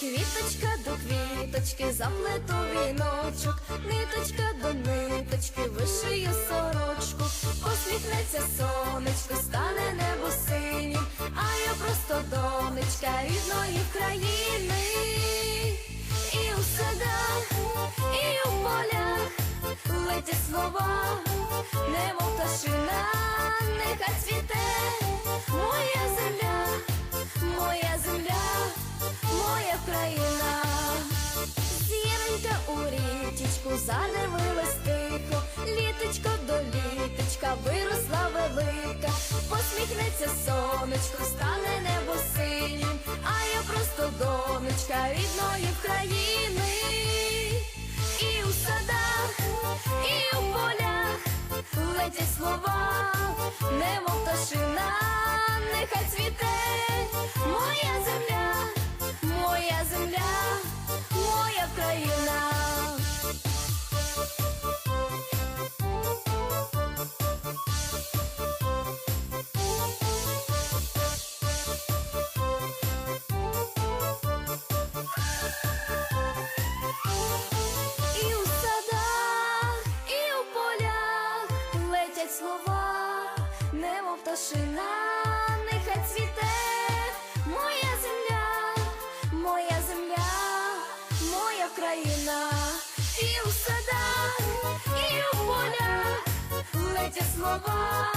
Квіточка до квіточки заплету віночок, ниточка до ниточки вишию сорочку, посміхнеться сонечко, стане небо синім, а я просто донечка рідної країни, слова, немов пташина, нехай цвіте. Моя земля, моя земля, моя країна. Зіронька у річечку задивилась тихо, літочко до літочка виросла велика, посміхнеться сонечко, стане небо синім, а я просто донечка рідної країни, летять слова, летять слова, немов пташина, нехай цвіте. Моя земля, моя земля, моя країна, і у садах, і у полях летять слова,